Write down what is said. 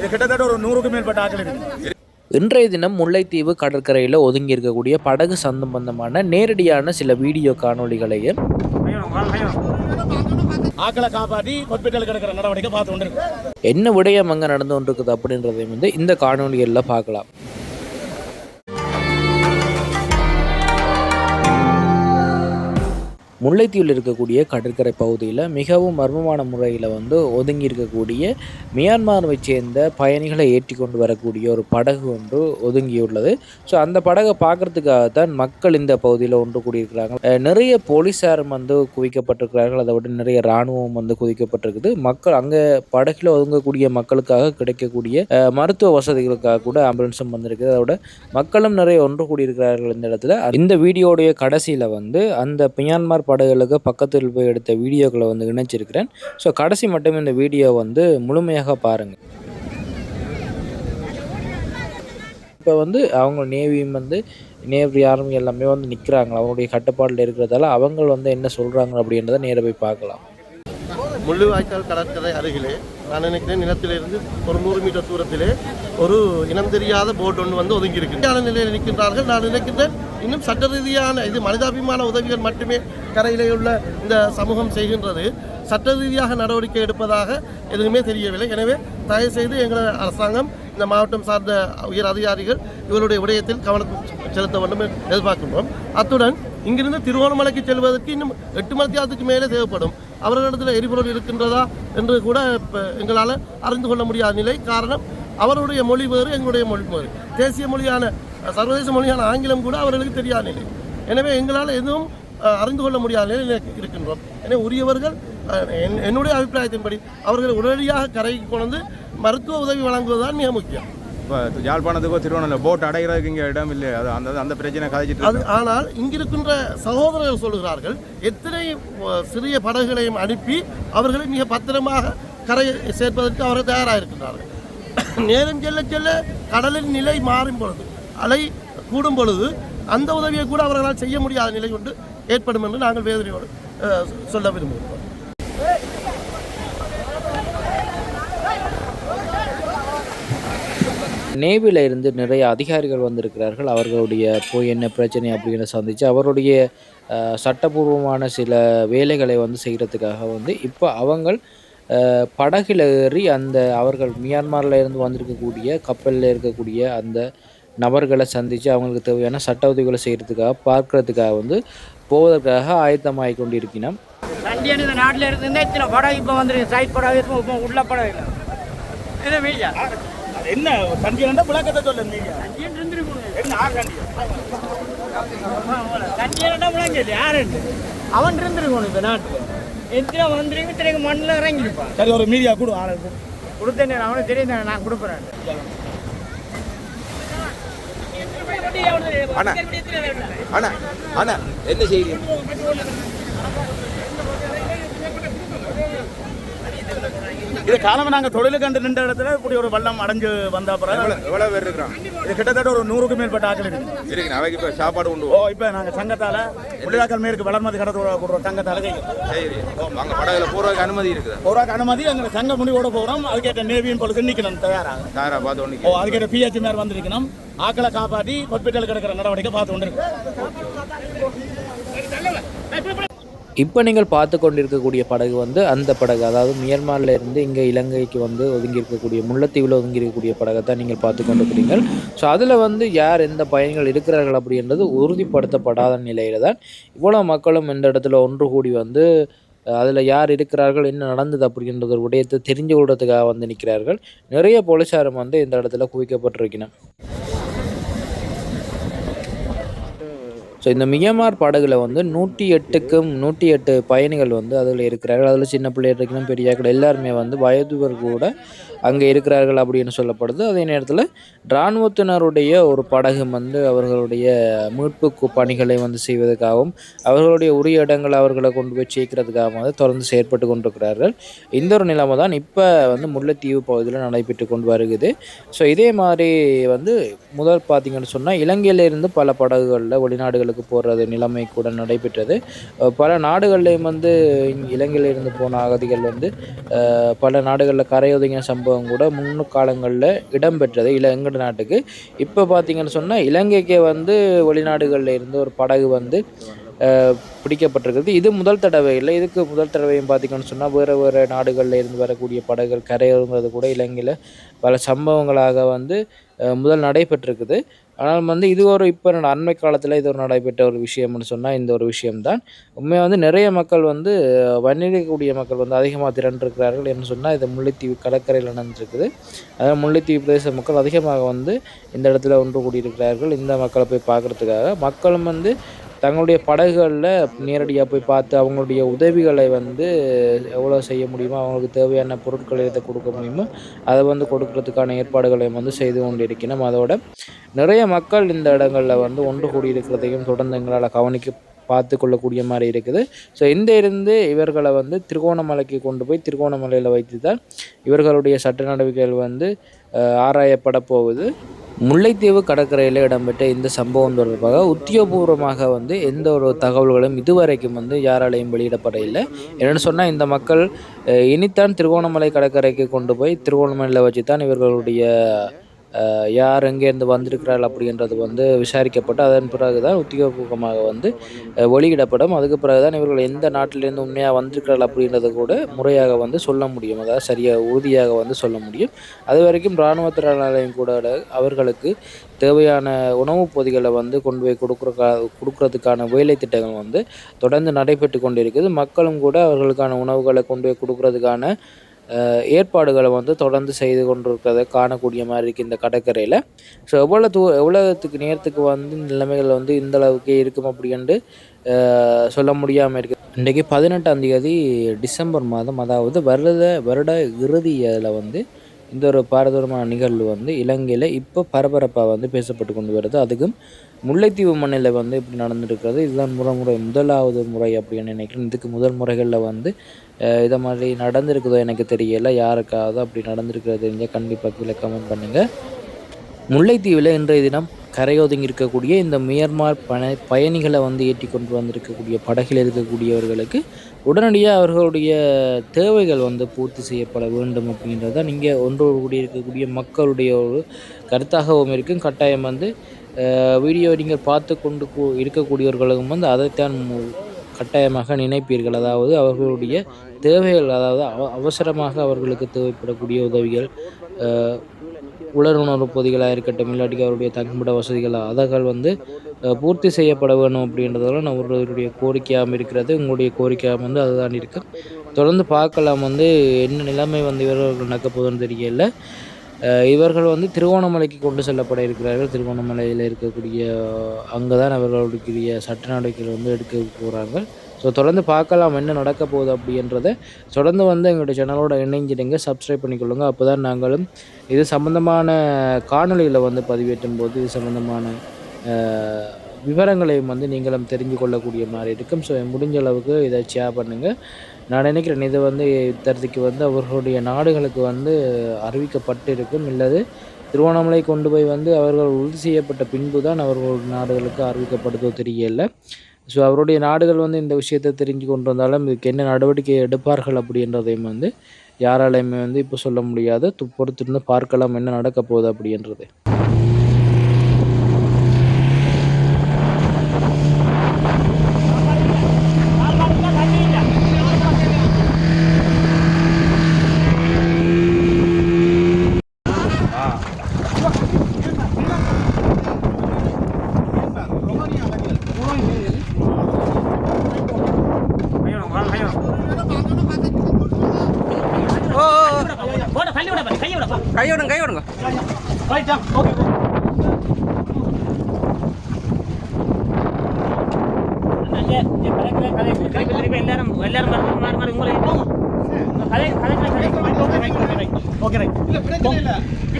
இது கிட்டத்தட்ட ஒரு நூறுக்கு மேற்பட்ட ஆட்கள் இருக்குது இன்றைய தினம் முல்லைத்தீவு கடற்கரையில் ஒதுங்கி இருக்கக்கூடிய படகு சம்பந்தமான நேரடியான சில வீடியோ காணொளிகளையும் ஆக்களை காப்பாற்றி ஹாஸ்பிட்டல் கிடக்கிற நடவடிக்கை பார்த்து கொண்டு இருக்கு என்ன விடயம் அங்கே நடந்து கொண்டிருக்குது அப்படின்றதையும் வந்து இந்த காணொளிகளில் பார்க்கலாம். முல்லைத்தீவில் இருக்கக்கூடிய கடற்கரை பகுதியில் மிகவும் மர்மமான முறையில் வந்து ஒதுங்கி இருக்கக்கூடிய மியான்மாரை சேர்ந்த பயணிகளை ஏற்றி கொண்டு வரக்கூடிய ஒரு படகு ஒன்று ஒதுங்கியுள்ளது. ஸோ அந்த படகை பார்க்கறதுக்காகத்தான் மக்கள் இந்த பகுதியில் ஒன்று கூடியிருக்கிறாங்க. நிறைய போலீஸாரும் வந்து குவிக்கப்பட்டிருக்கிறார்கள். அதை விட நிறைய இராணுவம் வந்து குவிக்கப்பட்டிருக்குது. மக்கள் அங்கே படகில் ஒதுங்கக்கூடிய மக்களுக்காக கிடைக்கக்கூடிய மருத்துவ வசதிகளுக்காக கூட ஆம்புலன்ஸும் வந்திருக்குது. அதோட மக்களும் நிறைய ஒன்று கூடியிருக்கிறார்கள் இந்த இடத்துல. இந்த வீடியோடைய கடைசியில் வந்து அந்த மியான்மர் பாடல்களுக்கு பக்கத்தில் போய் எடுத்த வீடியோக்களை வந்து இணைச்சிருக்கிறேன். ஸோ கடைசி மட்டும் இந்த வீடியோ வந்து முழுமையாக பாருங்கள் இப்போ வந்து அவங்க நேவியும் வந்து நேவி ஆர்மி எல்லாமே வந்து நிற்கிறாங்க அவங்களுடைய கட்டுப்பாட்டில் இருக்கிறதால அவங்க வந்து என்ன சொல்கிறாங்க அப்படின்றத நேர போய் பார்க்கலாம். முள்ளிவாய்க்கால் கடற்கரை அருகிலே நான் நினைக்கிறேன் நிலத்திலிருந்து ஒரு நூறு மீட்டர் தூரத்திலே ஒரு இனம் தெரியாத போட் ஒன்று வந்து ஒதுங்கி இருக்கு நிலையில் நிற்கின்றார்கள். நான் நினைக்கின்றேன் இன்னும் சட்ட ரீதியான இது மனிதாபிமான உதவிகள் மட்டுமே கரையிலே உள்ள இந்த சமூகம் செய்கின்றது. சட்ட ரீதியாக நடவடிக்கை எடுப்பதாக எதுவுமே தெரியவில்லை. எனவே தயவு செய்து எங்கள் அரசாங்கம் இந்த மாவட்டம் சார்ந்த உயர் அதிகாரிகள் இவருடைய விடயத்தில் கவனம் செலுத்த வேண்டும் என்று எதிர்பார்க்கின்றோம். அத்துடன் இங்கிருந்து திருவோணமலைக்கு செல்வதற்கு இன்னும் எட்டு மணி நேரத்துக்கு மேலே தேவைப்படும். அவர்களிடத்தில் எரிபொருள் இருக்கின்றதா என்று கூட இப்போ எங்களால் அறிந்து கொள்ள முடியாத நிலை. காரணம் அவருடைய மொழி வேறு எங்களுடைய மொழி வேறு. தேசிய மொழியான சர்வதேச மொழியான ஆங்கிலம் கூட அவர்களுக்கு தெரியாத நிலை. எனவே எங்களால் எதுவும் அறிந்து கொள்ள முடியாத நிலையில் இருக்கின்றோம். எனவே உரியவர்கள் என்னுடைய அபிப்பிராயத்தின்படி அவர்களை உடனடியாக கரைக்கு கொண்டு மருத்துவ உதவி வழங்குவதுதான் மிக முக்கியம். இப்போ யாழ்ப்பாணத்துக்கோ திருவண்ணாமலை போட் அடைகிறதுக்கு இங்கே இடம் இல்லை அது அந்த அந்த பிரச்சனை கதைச்சிட்டு அது. ஆனால் இங்கிருக்கின்ற சகோதரர்கள் சொல்கிறார்கள் எத்தனை சிறிய படகுகளையும் அனுப்பி அவர்களை மிக பத்திரமாக கரை சேர்ப்பதற்கு அவர்கள் தயாராக இருக்கின்றார்கள் நேரம் செல்ல செல்ல கடலின் நிலை மாறும் பொழுது அலை கூடும் பொழுது அந்த உதவியை கூட அவர்களால் செய்ய முடியாத நிலை கொண்டு ஏற்படும் என்று நாங்கள் வேதனையோடு சொல்ல விரும்புகிறோம். நேவியில் இருந்து நிறைய அதிகாரிகள் வந்திருக்கிறார்கள். அவர்களுடைய போய் என்ன பிரச்சனை அப்படின்னு சந்தித்து அவருடைய சட்டபூர்வமான சில வேலைகளை வந்து செய்கிறதுக்காக வந்து இப்போ அவங்க படகில் ஏறி அந்த அவர்கள் மியான்மரில் இருந்து வந்திருக்கக்கூடிய கப்பலில் இருக்கக்கூடிய அந்த நபர்களை சந்தித்து அவங்களுக்கு தேவையான சட்ட உதவிகளை செய்கிறதுக்காக பார்க்கறதுக்காக வந்து போவதற்காக ஆயத்தமாகி கொண்டிருக்கிறோம் வண்டியான இந்த நாட்டில் இருந்து இத்தனை படம் இப்போ வந்துருக்கு. சைட் படம் இருக்கும் இப்போ உள்ள படம் இல்லை. என்ன மீடியா. என்ன? ரெண்டா விளக்கத்தை சொல்ல கண்டி வண்டியான முழங்கல் யாருன்னு? அவன் இருந்துருக்கணும் இந்த நாட்டில். எத்தனை வந்துருக்கு இத்தனை மண்ணில் இறங்கியிருப்பான். சரி ஒரு மீடியா கூட ஆளு கொடு. கொடுத்தேன் அவனுக்கு தெரியும் நான் கொடுக்குறேன் அண்ணா அண்ணா அண்ணா என்ன செய்யுங்க இது காலமே நாங்க தொழிலுக்கு கண்டு நின்ற இடத்துல இப்படி ஒரு வெள்ளம் அடைஞ்சு வந்த பிறகு எவ்வளோ பேர் இருக்கிறான் இது கிட்டத்தட்ட ஒரு நூறுக்கு மேற்பட்ட ஆட்கள் இருக்குது இருக்குண்ணா அவைக்கு இப்போ சாப்பாடு கொண்டு ஓ இப்போ நாங்க சங்கத்தால முள்ளிவாக்கல் மேற்கு வளர்மதி கடை கொடுக்குற சங்கத்தால சரி அங்கே படகுல போகிறதுக்கு அனுமதி இருக்குது? ஒரு அனுமதி எங்க சங்க முடிவோட போகிறோம் அதுக்கேற்ற நேவியும் பொழுது நிற்கணும் தயாராக தாரா பார்த்து ஒன்று ஓ அதுக்கேற்ற பிஹெச் மேல் வந்திருக்கணும். ஆக்களை காப்பாற்றி ஹாஸ்பிட்டல் கிடக்கிற நடவடிக்கை பார்த்து கொண்டு இருக்கு இப்போ நீங்கள் பார்த்து கொண்டிருக்கக்கூடிய படகு வந்து அந்த படகு. அதாவது மியான்மரில் இருந்து இங்கே இலங்கைக்கு வந்து ஒதுங்கி இருக்கக்கூடிய முல்லைத்தீவில் ஒதுங்கி இருக்கக்கூடிய படகை தான் நீங்கள் பார்த்து கொண்டிருக்கிறீர்கள். ஸோ அதில் வந்து யார் எந்த பயணிகள் இருக்கிறார்கள் அப்படின்றது உறுதிப்படுத்தப்படாத நிலையில் தான் இவ்வளோ மக்களும் இந்த இடத்துல ஒன்று கூடி வந்து அதில் யார் இருக்கிறார்கள் என்ன நடந்தது அப்படின்றது ஒரு விடயத்தை தெரிஞ்சு கொள்றதுக்காக வந்து நிற்கிறார்கள். நிறைய போலீஸாரும் வந்து இந்த இடத்துல குவிக்கப்பட்டிருக்கணும் ஸோ இந்த மியமார் படகுல வந்து நூற்றி எட்டுக்கும் நூற்றி எட்டு பயணிகள் வந்து அதில் இருக்கிறார்கள். அதில் சின்ன பிள்ளைகள் இருக்கணும் பெரியாக்கள் எல்லாருமே வந்து வயதுவர் கூட அங்கே இருக்கிறார்கள் அப்படின்னு சொல்லப்படுது. அதே நேரத்தில் இராணுவத்தினருடைய ஒரு படகு வந்து அவர்களுடைய மீட்பு பணிகளை வந்து செய்வதற்காகவும் அவர்களுடைய உரிய இடங்களை அவர்களை கொண்டு போய் சேர்க்கிறதுக்காகவும் வந்து தொடர்ந்து செயற்பட்டு கொண்டிருக்கிறார்கள். இந்த ஒரு நிலைமை தான் இப்போ வந்து முல்லைத்தீவு பகுதியில் நடைபெற்று கொண்டு வருகிறது. ஸோ இதே மாதிரி வந்து முதல் பார்த்தீங்கன்னு சொன்னால் இலங்கையிலிருந்து பல படகுகளில் வெளிநாடுகளில் நாடுகளுக்கு போடுறது நிலைமை கூட நடைபெற்றது. பல நாடுகள்லேயும் வந்து இலங்கையில் இருந்து போன அகதிகள் வந்து பல நாடுகளில் கரையொதுங்கின சம்பவம் கூட முன்னு காலங்களில் இடம்பெற்றது இல்லை நாட்டுக்கு. இப்போ பார்த்தீங்கன்னு சொன்னால் இலங்கைக்கே வந்து வெளிநாடுகளில் இருந்து ஒரு படகு வந்து பிடிக்கப்பட்டிருக்கிறது. பிடிக்கப்பட்டிருக்குது இது முதல் தடவை இல்லை இதுக்கு முதல் தடவையும் பார்த்திங்கன்னு சொன்னால் வேறு வேறு நாடுகளில் இருந்து வரக்கூடிய படகுகள் கரையேறுங்கிறது கூட இலங்கையில் பல சம்பவங்களாக வந்து முதல் நடைபெற்றிருக்குது. ஆனால் வந்து இது ஒரு இப்போ அண்மை காலத்தில் இது ஒரு நடைபெற்ற ஒரு விஷயம்னு சொன்னால் இந்த ஒரு விஷயம்தான். உண்மையாக வந்து நிறைய மக்கள் வந்து வன்னிக்கக்கூடிய மக்கள் வந்து அதிகமாக திரண்டிருக்கிறார்கள் என்று சொன்னால் இது முல்லைத்தீவு கடற்கரையில் நடந்திருக்குது. அதாவது முல்லைத்தீவு பிரதேச மக்கள் அதிகமாக வந்து இந்த இடத்துல ஒன்று கூடியிருக்கிறார்கள். இந்த மக்களை போய் பார்க்குறதுக்காக மக்களும் வந்து தங்களுடைய படகுகளில் நேரடியாக போய் பார்த்து அவங்களுடைய உதவிகளை வந்து எவ்வளோ செய்ய முடியுமோ அவங்களுக்கு தேவையான பொருட்களை எதை கொடுக்க முடியுமோ அதை வந்து கொடுக்கறதுக்கான ஏற்பாடுகளையும் வந்து செய்து கொண்டு அதோட நிறைய மக்கள் இந்த இடங்களில் வந்து ஒன்று கூடியிருக்கிறதையும் தொடர்ந்து எங்களால் கவனிக்க பார்த்து கொள்ளக்கூடிய மாதிரி இருக்குது. ஸோ இந்த இருந்து இவர்களை வந்து திருகோணமலைக்கு கொண்டு போய் திருகோணமலையில் வைத்து தான் இவர்களுடைய சட்ட நடவடிக்கைகள் வந்து ஆராயப்பட போகுது. முல்லைத்தீவு கடற்கரையில் இடம்பெற்ற இந்த சம்பவம் தொடர்பாக உத்தியோகபூர்வமாக வந்து எந்த ஒரு தகவல்களும் இதுவரைக்கும் வந்து யாராலையும் வெளியிடப்பட இல்லை என்னென்னு சொன்னால் இந்த மக்கள் இனித்தான் திருகோணமலை கடற்கரைக்கு கொண்டு போய் திருகோணமலையில் வச்சு தான் இவர்களுடைய யார் எங்கேருந்து வந்திருக்கிறாள் அப்படின்றது வந்து விசாரிக்கப்பட்டு அதன் பிறகு தான் உத்தியோகபூர்வமாக வந்து வெளியிடப்படும். அதுக்கு பிறகு தான் இவர்கள் எந்த நாட்டிலேருந்து உண்மையாக வந்திருக்கிறாள் அப்படின்றத கூட முறையாக வந்து சொல்ல முடியும். அதாவது சரியாக உறுதியாக வந்து சொல்ல முடியும். அது வரைக்கும் இராணுவத்தினாலையும் கூட அவர்களுக்கு தேவையான உணவுப் பொதிகளை வந்து கொண்டு போய் கொடுக்குறக்கா கொடுக்குறதுக்கான வேலை திட்டங்கள் வந்து தொடர்ந்து நடைபெற்று கொண்டிருக்குது. மக்களும் கூட அவர்களுக்கான உணவுகளை கொண்டு போய் கொடுக்குறதுக்கான ஏற்பாடுகளை வந்து தொடர்ந்து செய்து கொண்டிருக்கிறத காணக்கூடிய மாதிரி இருக்குது இந்த கடற்கரையில். ஸோ எவ்வளோ தூ எவ்வளோத்துக்கு நேரத்துக்கு வந்து நிலைமைகள் வந்து இந்த அளவுக்கு இருக்கும் அப்படின்ட்டு சொல்ல முடியாமல் இருக்குது இன்றைக்கி பதினெட்டாம் தேதி டிசம்பர் மாதம் அதாவது வருட வருட இறுதியில் வந்து இந்த ஒரு பாரதூரமான நிகழ்வு வந்து இலங்கையில் இப்போ பரபரப்பாக வந்து பேசப்பட்டு கொண்டு வருது. அதுக்கும் முல்லைத்தீவு மண்ணில் வந்து இப்படி நடந்துருக்கிறது. இதுதான் முறை முறை முதலாவது முறை அப்படின்னு நினைக்கிறேன். இதுக்கு முதல் முறைகளில் வந்து இதை மாதிரி நடந்திருக்குதோ எனக்கு தெரியல. யாருக்காவது அப்படி நடந்திருக்கிறது தெரிஞ்சால் கண்டிப்பாக கீழே கமெண்ட் பண்ணுங்கள் முல்லைத்தீவில் இன்றைய தினம் கரையொதுங்கி இருக்கக்கூடிய இந்த மியர்மார் பண பயணிகளை வந்து ஏற்றி கொண்டு வந்திருக்கக்கூடிய படகில் இருக்கக்கூடியவர்களுக்கு உடனடியாக அவர்களுடைய தேவைகள் வந்து பூர்த்தி செய்யப்பட வேண்டும் அப்படின்றத நீங்கள் ஒன்று கூடி இருக்கக்கூடிய மக்களுடைய ஒரு கருத்தாகவும் இருக்கும். கட்டாயம் வந்து வீடியோ நீங்கள் பார்த்து கொண்டு இருக்கக்கூடியவர்களும் இருக்கக்கூடியவர்களுக்கும் வந்து அதைத்தான் கட்டாயமாக நினைப்பீர்கள். அதாவது அவர்களுடைய தேவைகள் அதாவது அவ- அவசரமாக அவர்களுக்கு தேவைப்படக்கூடிய உதவிகள் உலருணர்வு பொதிகளாக இருக்கட்டும் இல்லாட்டி அவருடைய தங்குமிட வசதிகள் அதகள் வந்து பூர்த்தி செய்யப்பட வேணும் அப்படின்றதெல்லாம் நான் கோரிக்கையாகவும் இருக்கிறது. உங்களுடைய கோரிக்கையாக வந்து அதுதான் இருக்குது தொடர்ந்து பார்க்கலாம் வந்து என்ன நிலைமை வந்து இவர்கள் நடக்க போதுன்னு தெரியல. இவர்கள் வந்து திருவோணமலைக்கு கொண்டு செல்லப்பட இருக்கிறார்கள் திருவோணமலையில் இருக்கக்கூடிய அங்கே தான் அவர்களுடைய சட்ட நடவடிக்கைகள் வந்து எடுக்க போகிறாங்க ஸோ தொடர்ந்து பார்க்கலாம் என்ன நடக்க போகுது அப்படின்றத. தொடர்ந்து வந்து எங்களுடைய சேனலோட இணைஞ்சிடுங்க. சப்ஸ்கிரைப் பண்ணிக்கொள்ளுங்க. அப்போ தான் நாங்களும் இது சம்மந்தமான காணொலியில் வந்து பதிவேற்றும் போது இது சம்மந்தமான விவரங்களையும் வந்து நீங்களும் தெரிஞ்சு கொள்ளக்கூடிய மாதிரி இருக்கும். ஸோ முடிஞ்ச அளவுக்கு இதை ஷேர் பண்ணுங்கள் நான் நினைக்கிறேன் இது வந்து இத்தரத்துக்கு வந்து அவர்களுடைய நாடுகளுக்கு வந்து அறிவிக்கப்பட்டு இருக்கும் இல்லது திருவண்ணாமலை கொண்டு போய் வந்து அவர்கள் உறுதி செய்யப்பட்ட பின்பு தான் அவர்கள் நாடுகளுக்கு அறிவிக்கப்படுதோ தெரியல. ஸோ அவருடைய நாடுகள் வந்து இந்த விஷயத்தை தெரிஞ்சு கொண்டு வந்தாலும் இதுக்கு என்ன நடவடிக்கை எடுப்பார்கள் அப்படின்றதையும் வந்து யாராலையுமே வந்து இப்போ சொல்ல முடியாது. து- பொறுத்திருந்து பார்க்கலாம் என்ன நடக்க போகுது அப்படின்றது. கையோடுங்க கையோடுங்க எல்லாரும் எல்லாரும் மாறி மாறி உங்களை கதை கதை கதை ஓகே ரைட்